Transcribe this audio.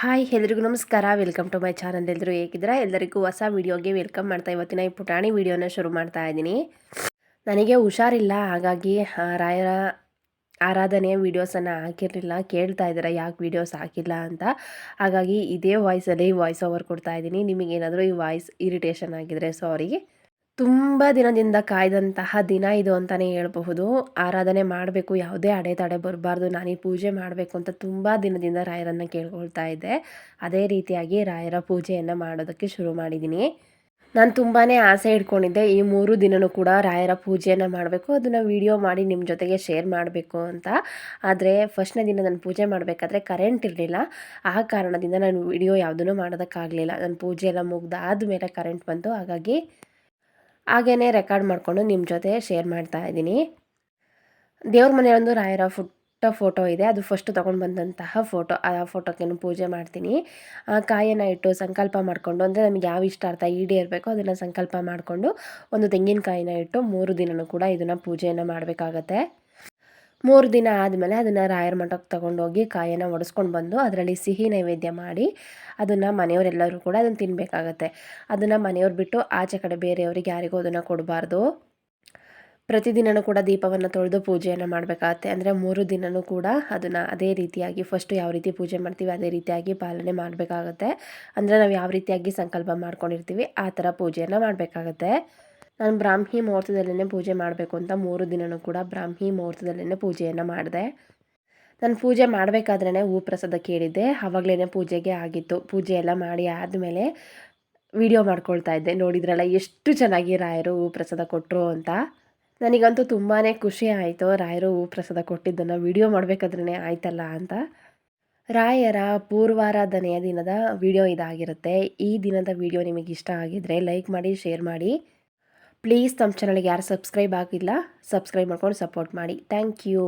Hi, ಎಲ್ರಿಗೂ ನಮಸ್ಕಾರ. Welcome to my channel. ಎಲ್ಲರೂ ಹೇಗಿದ್ದೀರಾ? ಎಲ್ಲರಿಗೂ ಹೊಸ ವೀಡಿಯೋಗೆ ವೆಲ್ಕಮ್ ಮಾಡ್ತಾ ಇವತ್ತಿನ ಈ ಪುಟಾಣಿ ವೀಡಿಯೋನ ಶುರು ಮಾಡ್ತಾ ಇದ್ದೀನಿ. ನನಗೆ ಹುಷಾರಿಲ್ಲ, ಹಾಗಾಗಿ ರಾಯರ ಆರಾಧನೆಯ ವೀಡಿಯೋಸನ್ನು ಹಾಕಿರಲಿಲ್ಲ, ಕೇಳ್ತಾ ಇದ್ದೀರಾ, ಯಾಕೆ ವೀಡಿಯೋಸ್ ಹಾಕಿಲ್ಲ ಅಂತ. ಹಾಗಾಗಿ ಇದೇ ವಾಯ್ಸಲ್ಲಿ ವಾಯ್ಸ್ ಓವರ್ ಕೊಡ್ತಾ ಇದ್ದೀನಿ. ನಿಮಗೇನಾದರೂ ಈ ವಾಯ್ಸ್ ಇರಿಟೇಷನ್ ಆಗಿದ್ರೆ ಸಾರಿ ತುಂಬ ದಿನದಿಂದ ಕಾಯ್ದಂತಹ ದಿನ ಇದು ಅಂತಲೇ ಹೇಳಬಹುದು. ಆರಾಧನೆ ಮಾಡಬೇಕು, ಯಾವುದೇ ಅಡೆತಡೆ ಬರಬಾರ್ದು, ನಾನು ಪೂಜೆ ಮಾಡಬೇಕು ಅಂತ ತುಂಬ ದಿನದಿಂದ ರಾಯರನ್ನು ಕೇಳ್ಕೊಳ್ತಾ ಇದ್ದೆ. ಅದೇ ರೀತಿಯಾಗಿ ರಾಯರ ಪೂಜೆಯನ್ನು ಮಾಡೋದಕ್ಕೆ ಶುರು ಮಾಡಿದ್ದೀನಿ ನಾನು ತುಂಬಾ ಆಸೆ ಇಟ್ಕೊಂಡಿದ್ದೆ, ಈ ಮೂರು ದಿನವೂ ಕೂಡ ರಾಯರ ಪೂಜೆಯನ್ನು ಮಾಡಬೇಕು, ಅದನ್ನು ವಿಡಿಯೋ ಮಾಡಿ ನಿಮ್ಮ ಜೊತೆಗೆ ಶೇರ್ ಮಾಡಬೇಕು ಅಂತ. ಆದರೆ ಫಸ್ಟ್ನೇ ದಿನ ನಾನು ಪೂಜೆ ಮಾಡಬೇಕಾದ್ರೆ ಕರೆಂಟ್ ಇರಲಿಲ್ಲ. ಆ ಕಾರಣದಿಂದ ನಾನು ವಿಡಿಯೋ ಯಾವುದನ್ನು ಮಾಡೋದಕ್ಕಾಗಲಿಲ್ಲ. ನನ್ನ ಪೂಜೆ ಎಲ್ಲ ಮುಗ್ದಾದ ಮೇಲೆ ಕರೆಂಟ್ ಬಂತು, ಹಾಗಾಗಿ ಹಾಗೇ ರೆಕಾರ್ಡ್ ಮಾಡಿಕೊಂಡು ನಿಮ್ಮ ಜೊತೆ ಶೇರ್ ಮಾಡ್ತಾ ಇದ್ದೀನಿ. ದೇವ್ರ ಮನೆಯೊಂದು ರಾಯರ ಪುಟ್ಟ ಫೋಟೋ ಇದೆ. ಅದು ಫಸ್ಟ್ ತೊಗೊಂಡು ಬಂದಂತಹ ಫೋಟೋ. ಆ ಫೋಟೋಕ್ಕೇನು ಪೂಜೆ ಮಾಡ್ತೀನಿ. ಆ ಕಾಯನ್ನು ಇಟ್ಟು ಸಂಕಲ್ಪ ಮಾಡಿಕೊಂಡು, ಅಂದರೆ ನಮಗೆ ಯಾವ ಇಷ್ಟ ಅರ್ಥ ಈಡೇರಬೇಕೋ ಅದನ್ನು ಸಂಕಲ್ಪ ಮಾಡಿಕೊಂಡು, ಒಂದು ತೆಂಗಿನಕಾಯಿನ ಇಟ್ಟು ಮೂರು ದಿನವೂ ಕೂಡ ಇದನ್ನು ಪೂಜೆಯನ್ನು ಮಾಡಬೇಕಾಗತ್ತೆ. ಮೂರು ದಿನ ಆದಮೇಲೆ ಅದನ್ನು ರಾಯರ ಮಠಕ್ಕೆ ತಗೊಂಡೋಗಿ ಕಾಯನ್ನು ಒಡಿಸ್ಕೊಂಡು ಬಂದು ಅದರಲ್ಲಿ ಸಿಹಿ ನೈವೇದ್ಯ ಮಾಡಿ ಅದನ್ನು ಮನೆಯವರೆಲ್ಲರೂ ಕೂಡ ಅದನ್ನು ತಿನ್ನಬೇಕಾಗತ್ತೆ ಅದನ್ನು ಮನೆಯವ್ರು ಬಿಟ್ಟು ಆಚೆ ಕಡೆ ಬೇರೆಯವ್ರಿಗೆ ಯಾರಿಗೂ ಅದನ್ನು ಕೊಡಬಾರ್ದು. ಪ್ರತಿದಿನವೂ ಕೂಡ ದೀಪವನ್ನು ತೊಳೆದು ಪೂಜೆಯನ್ನು ಮಾಡಬೇಕಾಗತ್ತೆ. ಅಂದರೆ ಮೂರು ದಿನವೂ ಕೂಡ ಅದನ್ನು ಅದೇ ರೀತಿಯಾಗಿ ಫಸ್ಟು ಯಾವ ರೀತಿ ಪೂಜೆ ಮಾಡ್ತೀವಿ ಅದೇ ರೀತಿಯಾಗಿ ಪಾಲನೆ ಮಾಡಬೇಕಾಗತ್ತೆ. ಅಂದರೆ ನಾವು ಯಾವ ರೀತಿಯಾಗಿ ಸಂಕಲ್ಪ ಮಾಡ್ಕೊಂಡಿರ್ತೀವಿ ಆ ಥರ ಪೂಜೆಯನ್ನು ಮಾಡಬೇಕಾಗತ್ತೆ. ನಾನು ಬ್ರಾಹ್ಮಿ ಮುಹೂರ್ತದಲ್ಲೇ ಪೂಜೆ ಮಾಡಬೇಕು ಅಂತ ಮೂರು ದಿನವೂ ಕೂಡ ಬ್ರಾಹ್ಮಿ ಮುಹೂರ್ತದಲ್ಲೇ ಪೂಜೆಯನ್ನು ಮಾಡಿದೆ. ನಾನು ಪೂಜೆ ಮಾಡಬೇಕಾದ್ರೇ ಹೂ ಪ್ರಸಾದ ಕೇಳಿದ್ದೆ. ಆವಾಗಲೇ ಪೂಜೆಗೆ ಆಗಿತ್ತು. ಪೂಜೆ ಎಲ್ಲ ಮಾಡಿ ಆದಮೇಲೆ ವಿಡಿಯೋ ಮಾಡ್ಕೊಳ್ತಾ ಇದ್ದೆ. ನೋಡಿದ್ರಲ್ಲ ಎಷ್ಟು ಚೆನ್ನಾಗಿ ರಾಯರು ಹೂ ಪ್ರಸಾದ ಕೊಟ್ಟರು ಅಂತ. ನನಗಂತೂ ತುಂಬಾ ಖುಷಿ ಆಯಿತು. ರಾಯರು ಹೂ ಪ್ರಸಾದ ಕೊಟ್ಟಿದ್ದನ್ನು ವಿಡಿಯೋ ಮಾಡಬೇಕಾದ್ರೇ ಆಯ್ತಲ್ಲ ಅಂತ. ರಾಯರ ಪೂರ್ವಾರಾಧನೆಯ ದಿನದ ವಿಡಿಯೋ ಇದಾಗಿರುತ್ತೆ. ಈ ದಿನದ ವಿಡಿಯೋ ನಿಮಗೆ ಇಷ್ಟ ಆಗಿದ್ದರೆ ಲೈಕ್ ಮಾಡಿ, ಶೇರ್ ಮಾಡಿ. ಪ್ಲೀಸ್ ನಮ್ಮ ಚಾನಲ್ಗೆ ಯಾರು ಸಬ್ಸ್ಕ್ರೈಬ್ ಆಗಿಲ್ಲ ಸಬ್ಸ್ಕ್ರೈಬ್ ಮಾಡ್ಕೊಂಡು ಸಪೋರ್ಟ್ ಮಾಡಿ. Thank you